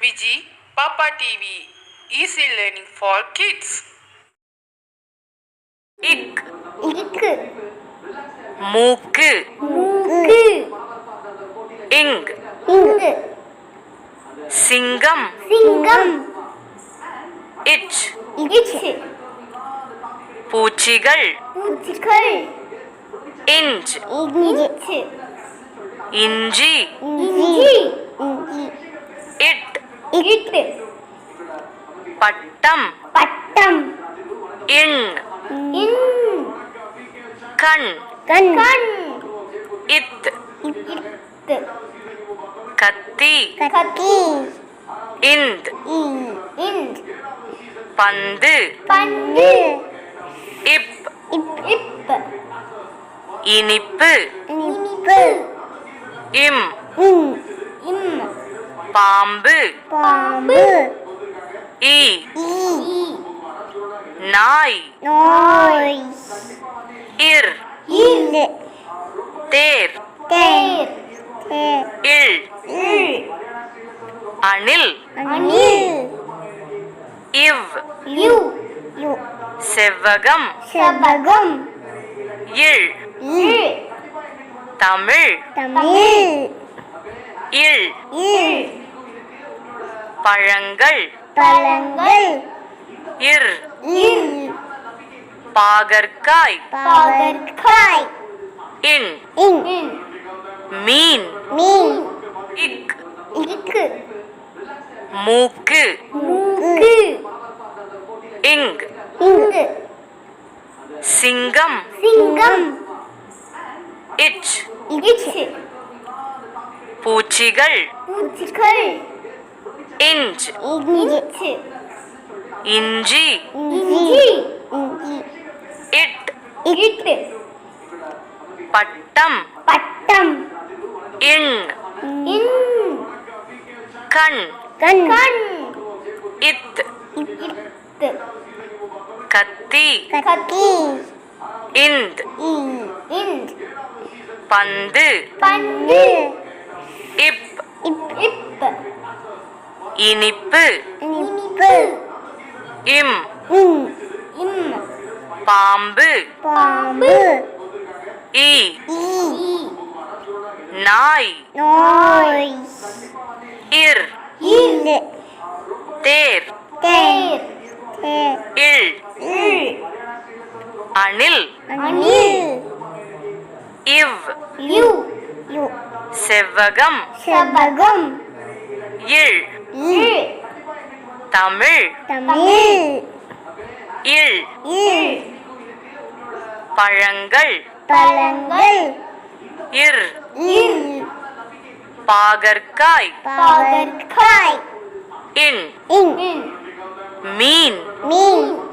Viji Papa TV Easy Learning for Kids. இக் இருக்கு மூக்கு மூக்கு இங் இங்கு சிங்கம் சிங்கம் இச் இச்சு பூச்சிகள் பூச்சிகள் இஞ்ச் இஞ்சு இஞ்சி இஞ்சி இஞ்சி இட் இட்டு. பட்டம். பட்டம். இன் இன் கண். கண். கண். இத் இத்து. கத்தி. கத்தி. இந்த். இந்த். பந்து. பந்து. இப். இப். இப். இனிப்பு. இனிப்பு. இம். இம். இம். பாம்பு. பாம்பு. ஈ. நாய். நோய். இர். இல். தேர். தேர். இல். இல். அணில். அணில். இவ். யு. யு. செவ்வகம். செபகம் இல். இல். தமிழ். தமிழ். இல். இல். பழங்கள். பழங்கள். இர். இல் பாகற்காய். பாகற்காய். இன். இன். மீன். மீன். இக். இருக்கு மூக்கு. மூக்கு. இங் இங்கு. சிங்கம். சிங்கம். இச். இச்சு பூச்சிகள். பூச்சிகள். இஞ்ச். இஞ்சு. இஞ்சி. இஞ்சி. இட். இட்டு. பட்டம். பட்டம். இன். இன். கண். கண். கண். இத். இத்து. கத்தி. கத்தி. இந்த். இந்த். பந்து. பந்து. இப். இப். இப். இனிப்பு. இனிப்பு. இம். இம். பாம்பு. பாம்பு. ஈ. நாய். நோய். இர். இல். தேர். தேர். இல். அணில். அணில். இவ். யு யு செவ்வகம். இல் இல். தமிழ். தமிழ். இல். பழங்கள். பழங்கள். இர். பாகற்காய். பாகற்காய். இன். இன். மீன். மீன்.